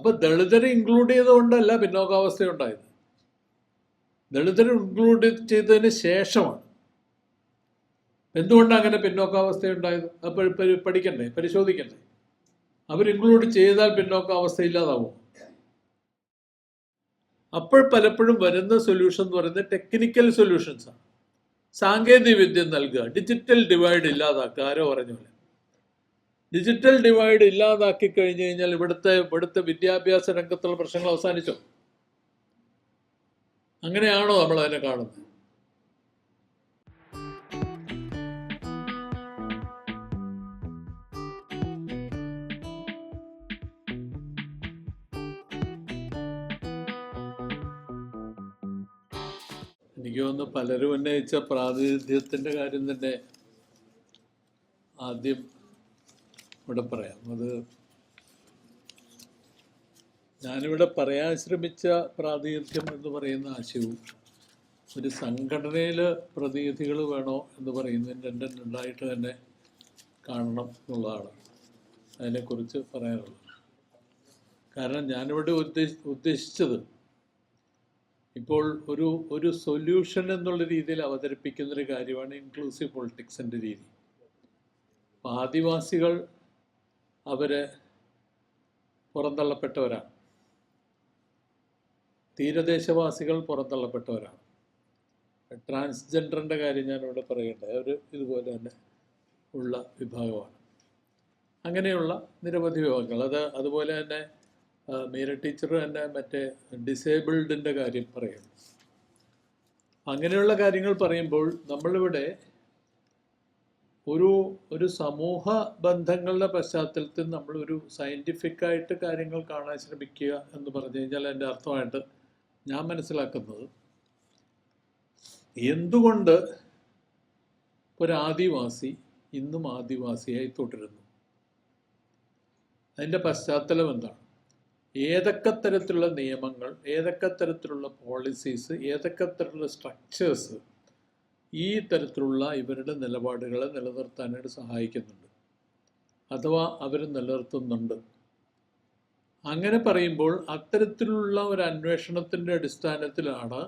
അപ്പൊ ദളിതരെ ഇൻക്ലൂഡ് ചെയ്തുകൊണ്ടല്ല പിന്നോക്കാവസ്ഥ ഉണ്ടായത് ദളിതരെ ഇൻക്ലൂഡ് ചെയ്തതിന് ശേഷമാണ്. എന്തുകൊണ്ടാണ് അങ്ങനെ പിന്നോക്കാവസ്ഥ ഉണ്ടായത് അപ്പോൾ പഠിക്കണ്ടേ? പരിശോധിക്കണ്ടേ? അവർ ഇൻക്ലൂഡ് ചെയ്താൽ പിന്നോക്കാവസ്ഥ ഇല്ലാതാവും. അപ്പോൾ പലപ്പോഴും വരുന്ന സൊല്യൂഷൻ എന്ന് പറയുന്നത് ടെക്നിക്കൽ സൊല്യൂഷൻസാണ് സാങ്കേതിക വിദ്യ നൽകുക ഡിജിറ്റൽ ഡിവൈഡ് ഇല്ലാതാക്കുക ആരോ പറഞ്ഞ പോലെ. ഡിജിറ്റൽ ഡിവൈഡ് ഇല്ലാതാക്കി കഴിഞ്ഞു കഴിഞ്ഞാൽ ഇവിടുത്തെ ഇവിടുത്തെ വിദ്യാഭ്യാസ രംഗത്തുള്ള പ്രശ്നങ്ങൾ അവസാനിച്ചോ? അങ്ങനെയാണോ നമ്മൾ അതിനെ കാണുന്നത്? എനിക്ക് തോന്നുന്നു പലരും ഉന്നയിച്ച പ്രാതിനിധ്യത്തിന്റെ കാര്യം തന്നെ ആദ്യം ഇവിടെ പറയാം. അത് ഞാനിവിടെ പറയാൻ ശ്രമിച്ച പ്രാതിനിധ്യം എന്ന് പറയുന്ന ആശയവും ഒരു സംഘടനയിൽ പ്രതിനിധികൾ വേണോ എന്ന് പറയുന്നതിന് രണ്ടും രണ്ടായിട്ട് തന്നെ കാണണം എന്നുള്ളതാണ് അതിനെക്കുറിച്ച് പറയാനുള്ളത്. കാരണം ഞാനിവിടെ ഉദ്ദേശ ഉദ്ദേശിച്ചത് ഇപ്പോൾ ഒരു ഒരു സൊല്യൂഷൻ എന്നുള്ള രീതിയിൽ അവതരിപ്പിക്കുന്നൊരു കാര്യമാണ് ഇൻക്ലൂസീവ് പൊളിറ്റിക്സിന്റെ രീതി. ആദിവാസികൾ അവർ പുറന്തള്ളപ്പെട്ടവരാണ്. തീരദേശവാസികൾ പുറന്തള്ളപ്പെട്ടവരാണ്. ട്രാൻസ്ജെൻഡറിന്റെ കാര്യം ഞാനിവിടെ പറയട്ടെ അവർ ഇതുപോലെ തന്നെ ഉള്ള വിഭാഗമാണ്. അങ്ങനെയുള്ള നിരവധി വിഭാഗങ്ങൾ. അത് അതുപോലെ തന്നെ മീര ടീച്ചർ തന്നെ മറ്റേ ഡിസേബിൾഡിന്റെ കാര്യം പറയുന്നു. അങ്ങനെയുള്ള കാര്യങ്ങൾ പറയുമ്പോൾ നമ്മളിവിടെ ഒരു ഒരു സമൂഹ ബന്ധങ്ങളുടെ പശ്ചാത്തലത്തിൽ നമ്മൾ ഒരു സയന്റിഫിക് ആയിട്ട് കാര്യങ്ങൾ കാണാൻ ശ്രമിക്കുക എന്ന് പറഞ്ഞു കഴിഞ്ഞാൽ എന്റെ അർത്ഥമായിട്ട് ഞാൻ മനസ്സിലാക്കുന്നത് എന്തുകൊണ്ട് ഒരു ആദിവാസി ഇന്നും ആദിവാസിയായി തുടരുന്നു? അതിന്റെ പശ്ചാത്തലം എന്താണ്? ഏതൊക്കെ തരത്തിലുള്ള നിയമങ്ങൾ ഏതൊക്കെ തരത്തിലുള്ള പോളിസീസ് ഏതൊക്കെ തരത്തിലുള്ള സ്ട്രക്ചേഴ്സ് ഈ തരത്തിലുള്ള ഇവരുടെ നിലപാടുകളെ നിലനിർത്താനായിട്ട് സഹായിക്കുന്നുണ്ട്. അഥവാ അവർ നിലനിർത്തുന്നുണ്ട്. അങ്ങനെ പറയുമ്പോൾ അത്തരത്തിലുള്ള ഒരു അന്വേഷണത്തിന്റെ അടിസ്ഥാനത്തിലാണ്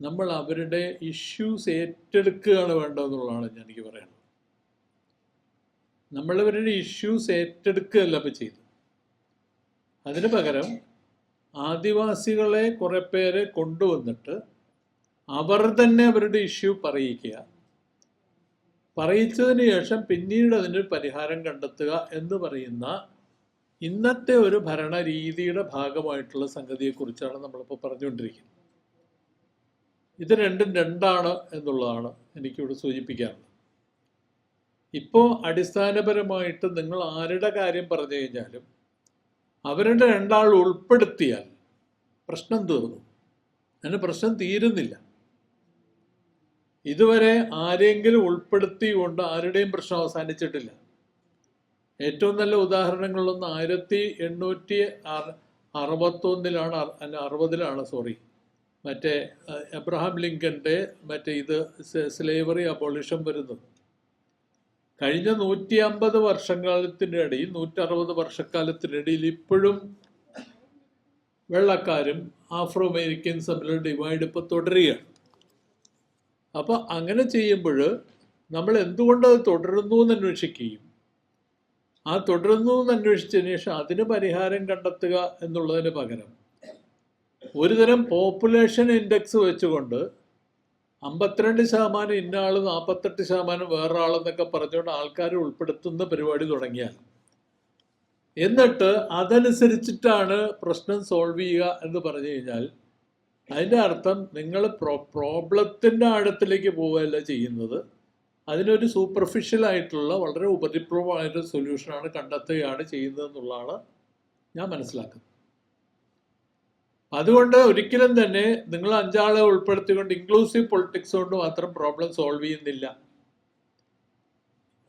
നമ്മൾ അവരുടെ ഇഷ്യൂസ് ഏറ്റെടുക്കുകയാണ് വേണ്ടതെന്നുള്ളതാണ് ഞാൻ എനിക്ക് പറയുന്നത് നമ്മളവരുടെ ഇഷ്യൂസ് ഏറ്റെടുക്കുകയല്ല ഇപ്പോൾ ചെയ്തു അതിന് പകരം ആദിവാസികളെ കുറേ പേരെ കൊണ്ടുവന്നിട്ട് അവർ തന്നെ അവരുടെ ഇഷ്യൂ പറയിക്കുക പറയിച്ചതിന് ശേഷം പിന്നീട് അതിനൊരു പരിഹാരം കണ്ടെത്തുക എന്ന് പറയുന്ന ഇന്നത്തെ ഒരു ഭരണരീതിയുടെ ഭാഗമായിട്ടുള്ള സംഗതിയെക്കുറിച്ചാണ് നമ്മളിപ്പോൾ പറഞ്ഞുകൊണ്ടിരിക്കുന്നത്. ഇത് രണ്ടും രണ്ടാണ് എന്നുള്ളതാണ് എനിക്കിവിടെ സൂചിപ്പിക്കാറുള്ളത് ഇപ്പോൾ അടിസ്ഥാനപരമായിട്ട് നിങ്ങൾ ആരുടെ കാര്യം പറഞ്ഞു കഴിഞ്ഞാലും അവരുടെ രണ്ടാൾ ഉൾപ്പെടുത്തിയാൽ പ്രശ്നം തീർന്നു. അതിന് പ്രശ്നം തീരുന്നില്ല. ഇതുവരെ ആരെങ്കിലും ഉൾപ്പെടുത്തിക്കൊണ്ട് ആരുടെയും പ്രശ്നം അവസാനിച്ചിട്ടില്ല. ഏറ്റവും നല്ല ഉദാഹരണങ്ങളൊന്ന് ആയിരത്തി എണ്ണൂറ്റി അറ അറുപത്തൊന്നിലാണ് അല്ല അറുപതിലാണ് സോറി മറ്റേ എബ്രഹാം ലിങ്കന്റെ മറ്റേ ഇത് സ്ലേവറി അബോളിഷൻ വരുന്നത്. കഴിഞ്ഞ നൂറ്റി അമ്പത് വർഷക്കാലത്തിനിടയിൽ നൂറ്ററുപത് വർഷക്കാലത്തിനിടയിൽ ഇപ്പോഴും വെള്ളക്കാരും ആഫ്രോ അമേരിക്കൻസ് തമ്മിലുള്ള ഡിവൈഡ് ഇപ്പോൾ തുടരുകയാണ്. അപ്പോൾ അങ്ങനെ ചെയ്യുമ്പോൾ നമ്മൾ എന്തുകൊണ്ട് അത് തുടരുന്നു എന്ന് അന്വേഷിക്കുകയും ആ തുടരുന്നു എന്ന് അന്വേഷിച്ചതിന് ശേഷം അതിന് പരിഹാരം കണ്ടെത്തുക എന്നുള്ളതിന് പകരം ഒരുതരം പോപ്പുലേഷൻ ഇൻഡെക്സ് വെച്ചുകൊണ്ട് അമ്പത്തിരണ്ട് ശതമാനം ഇന്ന ആൾ നാൽപ്പത്തെട്ട് ശതമാനം വേറെ ആളെന്നൊക്കെ പറഞ്ഞുകൊണ്ട് ആൾക്കാരെ ഉൾപ്പെടുത്തുന്ന പരിപാടി തുടങ്ങിയാൽ എന്നിട്ട് അതനുസരിച്ചിട്ടാണ് പ്രശ്നം സോൾവ് ചെയ്യുക എന്ന് പറഞ്ഞു കഴിഞ്ഞാൽ അതിന്റെ അർത്ഥം നിങ്ങൾ പ്രോ പ്രോബ്ലത്തിന്റെ ആഴത്തിലേക്ക് പോവുകയല്ല ചെയ്യുന്നത്. അതിനൊരു സൂപ്പർഫിഷ്യൽ ആയിട്ടുള്ള വളരെ ഉപരിപ്ലവമായൊരു സൊല്യൂഷനാണ് കണ്ടെത്തുകയാണ് ചെയ്യുന്നത് എന്നുള്ളതാണ് ഞാൻ മനസ്സിലാക്കുന്നത്. അതുകൊണ്ട് ഒരിക്കലും തന്നെ നിങ്ങൾ അഞ്ചാളെ ഉൾപ്പെടുത്തിക്കൊണ്ട് ഇൻക്ലൂസീവ് പൊളിറ്റിക്സ് കൊണ്ട് മാത്രം പ്രോബ്ലം സോൾവ് ചെയ്യുന്നില്ല.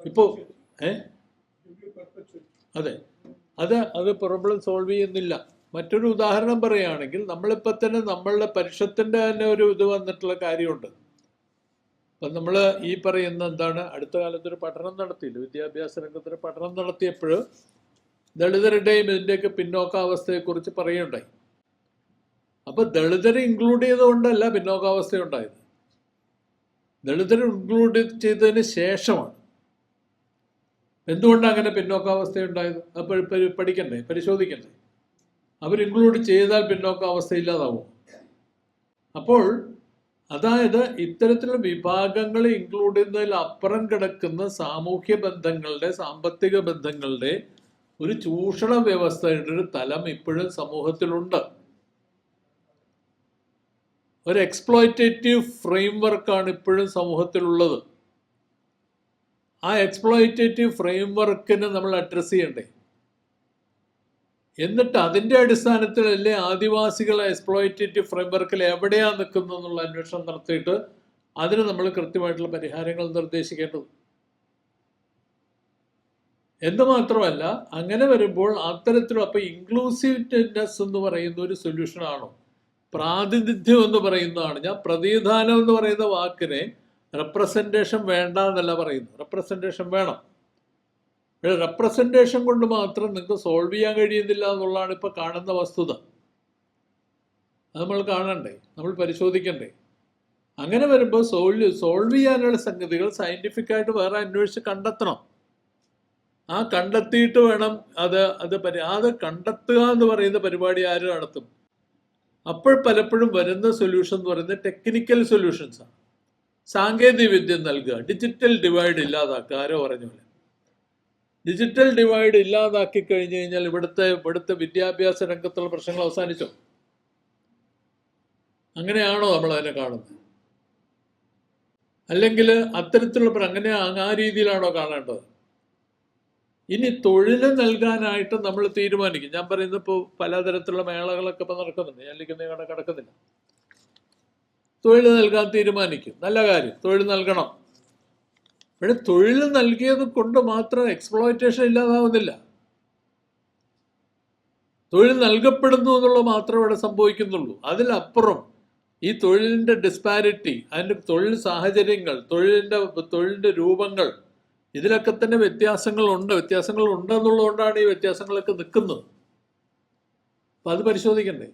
ഇപ്പോ ഏ? അതെ. അത് അത് പ്രോബ്ലം സോൾവ് ചെയ്യുന്നില്ല. മറ്റൊരു ഉദാഹരണം പറയുകയാണെങ്കിൽ നമ്മളിപ്പോൾ തന്നെ നമ്മളുടെ പരിഷത്തിന്റെ തന്നെ ഒരു ഇത് വന്നിട്ടുള്ള കാര്യമുണ്ട്. അപ്പം നമ്മൾ ഈ പറയുന്ന എന്താണ് അടുത്ത കാലത്തൊരു പഠനം നടത്തിയില്ല. വിദ്യാഭ്യാസ രംഗത്തൊരു പഠനം നടത്തിയപ്പോൾ ദളിതരുടെയും ഇതിന്റെയൊക്കെ പിന്നോക്കാവസ്ഥയെക്കുറിച്ച് പറയുകയുണ്ടായി. അപ്പോൾ ദളിതരെ ഇൻക്ലൂഡ് ചെയ്തുകൊണ്ടല്ല പിന്നോക്കാവസ്ഥ ഉണ്ടായത് ദളിതരെ ഇൻക്ലൂഡ് ചെയ്തതിന് ശേഷമാണ്. എന്തുകൊണ്ടാണ് അങ്ങനെ പിന്നോക്കാവസ്ഥ ഉണ്ടായത് അപ്പോൾ പഠിക്കണ്ടേ? പരിശോധിക്കണ്ടേ? അവർ ഇൻക്ലൂഡ് ചെയ്താൽ പിന്നോക്കാവസ്ഥ ഇല്ലാതാവും. അപ്പോൾ അതായത് ഇത്തരത്തിലുള്ള വിഭാഗങ്ങൾ ഇൻക്ലൂഡ് ചെയ്യുന്നതിൽ അപ്പുറം കിടക്കുന്ന സാമൂഹ്യ ബന്ധങ്ങളുടെ സാമ്പത്തിക ബന്ധങ്ങളുടെ ഒരു ചൂഷണ വ്യവസ്ഥയുടെ ഒരു തലം ഇപ്പോഴും സമൂഹത്തിലുണ്ട്. ഒരു എക്സ്പ്ലോയിറ്റേറ്റീവ് ഫ്രെയിംവർക്കാണ് ഇപ്പോഴും സമൂഹത്തിലുള്ളത്. ആ എക്സ്പ്ലോയിറ്റേറ്റീവ് ഫ്രെയിംവർക്കിനെ നമ്മൾ അഡ്രസ്സ് ചെയ്യണ്ടേ? എന്നിട്ട് അതിന്റെ അടിസ്ഥാനത്തിലല്ലേ ആദിവാസികളെ എക്സ്പ്ലോയിറ്റേറ്റീവ് ഫ്രെയിംവർക്കിൽ എവിടെയാണ് നിൽക്കുന്നത് എന്നുള്ള അന്വേഷണം നടത്തിയിട്ട് അതിന് നമ്മൾ കൃത്യമായിട്ടുള്ള പരിഹാരങ്ങൾ നിർദ്ദേശിക്കേണ്ടത് എന്ന് മാത്രമല്ല അങ്ങനെ വരുമ്പോൾ അത്തരത്തിലുള്ള അപ്പൊ ഇൻക്ലൂസീവ്നെസ് എന്ന് പറയുന്ന ഒരു സൊല്യൂഷൻ ആണോ? പ്രാതിനിധ്യം എന്ന് പറയുന്നതാണ്. ഞാൻ പ്രതിനിധാനം എന്ന് പറയുന്ന വാക്കിനെ റെപ്രസെന്റേഷൻ വേണ്ട എന്നല്ല പറയുന്നു റെപ്രസെന്റേഷൻ വേണം. പക്ഷേ റെപ്രസെന്റേഷൻ കൊണ്ട് മാത്രം നിങ്ങൾക്ക് സോൾവ് ചെയ്യാൻ കഴിയുന്നില്ല എന്നുള്ളതാണ് ഇപ്പോൾ കാണുന്ന വസ്തുത. അത് നമ്മൾ കാണണ്ടേ? നമ്മൾ പരിശോധിക്കണ്ടേ? അങ്ങനെ വരുമ്പോൾ സോൾവ് സോൾവ് ചെയ്യാനുള്ള സംഗതികൾ സയന്റിഫിക്കായിട്ട് വേറെ അന്വേഷിച്ച് കണ്ടെത്തണം. ആ കണ്ടെത്തിയിട്ട് വേണം അത് അത് പരി അത് കണ്ടെത്തുക എന്ന് പറയുന്ന പരിപാടി ആര് നടത്തും? അപ്പോൾ പലപ്പോഴും വരുന്ന സൊല്യൂഷൻ എന്ന് പറയുന്നത് ടെക്നിക്കൽ സൊല്യൂഷൻസാണ് സാങ്കേതിക വിദ്യ നൽകുക ഡിജിറ്റൽ ഡിവൈഡ് ഇല്ലാതാക്കുക ആരോ പറഞ്ഞ പോലെ. ഡിജിറ്റൽ ഡിവൈഡ് ഇല്ലാതാക്കി കഴിഞ്ഞു കഴിഞ്ഞാൽ ഇവിടുത്തെ ഇവിടുത്തെ വിദ്യാഭ്യാസ രംഗത്തുള്ള പ്രശ്നങ്ങൾ അവസാനിച്ചോ? അങ്ങനെയാണോ നമ്മൾ അതിനെ കാണുന്നത്? അല്ലെങ്കിൽ അത്തരത്തിലുള്ള അങ്ങനെ ആ രീതിയിലാണോ കാണേണ്ടത്? ഇനി തൊഴിൽ നൽകാനായിട്ട് നമ്മൾ തീരുമാനിക്കും. ഞാൻ പറയുന്നത് ഇപ്പോൾ പലതരത്തിലുള്ള മേളകളൊക്കെ ഇപ്പം നടക്കുന്നുണ്ട്. ഞാൻ കടക്കുന്നില്ല കിടക്കുന്നില്ല. തൊഴിൽ നൽകാൻ തീരുമാനിക്കും. നല്ല കാര്യം. തൊഴിൽ നൽകണം. ഇവിടെ തൊഴിൽ നൽകിയത് കൊണ്ട് മാത്രം എക്സ്പ്ലോയിറ്റേഷൻ ഇല്ലാതാവുന്നില്ല. തൊഴിൽ നൽകപ്പെടുന്നു എന്നുള്ളത് മാത്രമേ ഇവിടെ സംഭവിക്കുന്നുള്ളൂ. അതിലപ്പുറം ഈ തൊഴിലിന്റെ ഡിസ്പാരിറ്റി അതിന്റെ തൊഴിൽ സാഹചര്യങ്ങൾ തൊഴിലിന്റെ തൊഴിലിന്റെ രൂപങ്ങൾ ഇതിലൊക്കെ തന്നെ വ്യത്യാസങ്ങളുണ്ട്. വ്യത്യാസങ്ങൾ ഉണ്ട് എന്നുള്ളതുകൊണ്ടാണ് ഈ വ്യത്യാസങ്ങളൊക്കെ നിൽക്കുന്നത്. അപ്പം അത് പരിശോധിക്കണ്ടേ?